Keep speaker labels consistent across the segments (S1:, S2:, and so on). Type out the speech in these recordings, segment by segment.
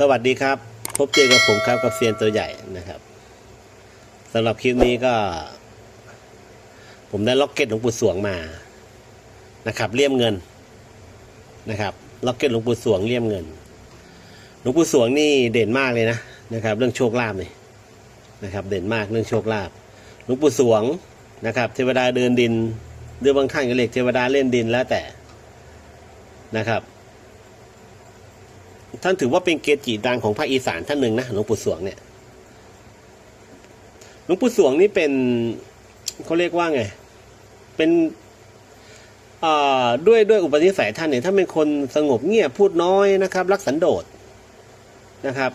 S1: สวัสดีครับ พบเจอกับผมครับกับเซียนตัวใหญ่นะครับสำหรับคลิปนี้ก็ ผมได้ล็อกเก็ตหลวงปู่สวงมานะครับเลี่ยมเงินนะครับล็อกเก็ตหลวงปู่สวงเลี่ยมเงินหลวงปู่สวงนี่เด่นมากเลยนะนะครับ เรื่องโชคลาภนี่นะครับ เด่นมากเรื่องโชคลาภหลวงปู่สวงนะครับ เทวดาเดินดินหรือบางท่านก็เรียกเทวดาเล่นดินแล้วแต่นะครับ ท่านถือว่าเป็นเกจิดังของภาคอีสานท่านหนึ่งนะหลวงปู่สวงเนี่ยหลวงปู่สวงนี่เป็นเขาเรียกว่าไง เป็นด้วยด้วยอุปนิสัยท่านเนี่ยท่านเป็นคนสงบเงียบพูดน้อยนะครับ รักสันโดษนะครับ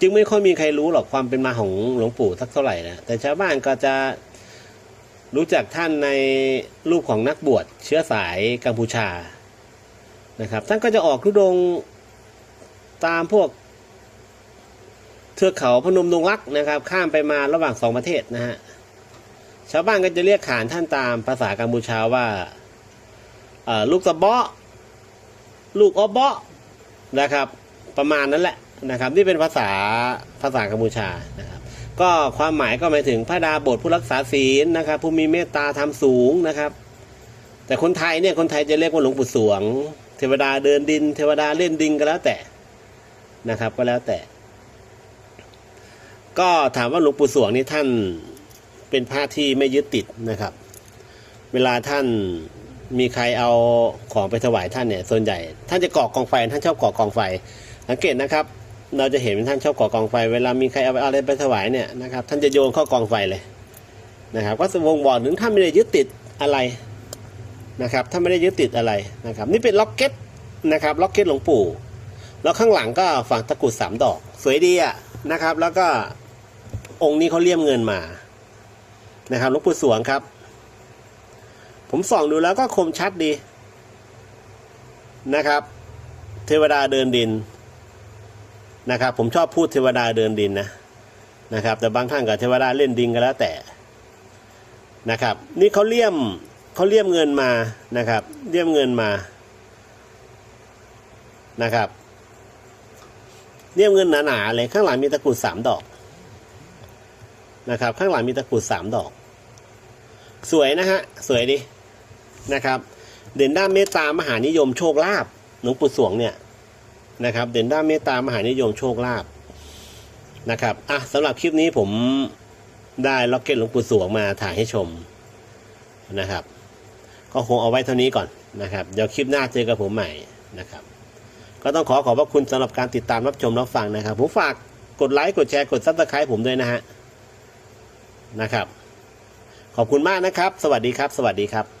S1: จึงไม่ค่อยมีใครรู้หรอกความเป็นมาของหลวงปู่สักเท่าไหร่นะแต่ชาวบ้านก็จะรู้จักท่านในรูปของนักบวชเชื้อสายกัมพูชา นะครับ ท่านก็จะออกทุดงตามพวกเทือกเขาพนมดงรักนะครับ ข้ามไปมาระหว่างสองประเทศนะฮะชาวบ้านก็จะเรียกขานท่านตามภาษากัมพูชาว่าลูกสะเบาะลูกอเบาะนะครับ ประมาณนั้นแหละนะครับนี่เป็นภาษาภาษากัมพูชานะครับ ก็ความหมายก็หมายถึงพระดาบทผู้รักษาศีลนะครับ ผู้มีเมตตาธรรมสูงนะครับ แต่คนไทยเนี่ยคนไทยจะเรียกว่าหลวงปู่สวง เทวดาเดินดิน เทวดาเล่นดินก็แล้วแต่นะครับ ก็แล้วแต่ ก็ถามว่าหลวงปู่สวงนี่ท่านเป็นพระที่ไม่ยึดติดนะครับ เวลาท่านมีใครเอาของไปถวายท่านเนี่ยส่วนใหญ่ ท่านจะก่อกองไฟท่านชอบก่อกองไฟ สังเกตนะครับ เราจะเห็นท่านชอบก่อกองไฟ เวลามีใครเอาอะไรไปถวายเนี่ยนะครับ ท่านจะโยนเข้ากองไฟเลยนะครับ ก็วงบอกถึงท่านไม่ได้ยึดติดอะไร นะครับถ้าไม่ได้ยึดติดอะไรนะครับนี่เป็นล็อกเก็ตนะครับล็อกเก็ตหลวงปู่ แล้วข้างหลังก็ฝังตะกรุดสามดอก สวยดีอะนะครับ แล้วก็องค์นี้เขาเลี่ยมเงินมานะครับหลวงปู่สวงครับ ผมส่องดูแล้วก็คมชัดดีนะครับ เทวดาเดินดินนะครับ ผมชอบพูดเทวดาเดินดินนะนะครับ แต่บางท่านกับเทวดาเล่นดินก็แล้วแต่นะครับ นี่เขาเลี่ยม เขาเลี่ยมเงินมานะครับเลี่ยมเงินมานะครับเลี่ยมเงินหนาๆเลยข้างหลังมีตะกรุดสามดอกนะครับ ข้างหลังมีตะกรุดสามดอก สวยนะฮะสวยดีนะครับ เด่นด้านเมตตามหานิยมโชคลาภหลวงปู่สวงเนี่ยนะครับ เด่นด้านเมตตามหานิยมโชคลาภนะครับอะสำหรับคลิปนี้ผมได้ล็อกเก็ตหลวงปู่สวงมาถ่ายให้ชมนะครับ ก็คงเอาไว้เท่านี้ก่อนนะครับ เดี๋ยวคลิปหน้าเจอกับผมใหม่นะครับ ก็ต้องขอขอบพระคุณสำหรับการติดตามรับชมรับฟังนะครับ ผมฝากกดไลค์กดแชร์กดซับสไครต์ผมด้วยนะฮะนะครับ ขอบคุณมากนะครับ สวัสดีครับ สวัสดีครับ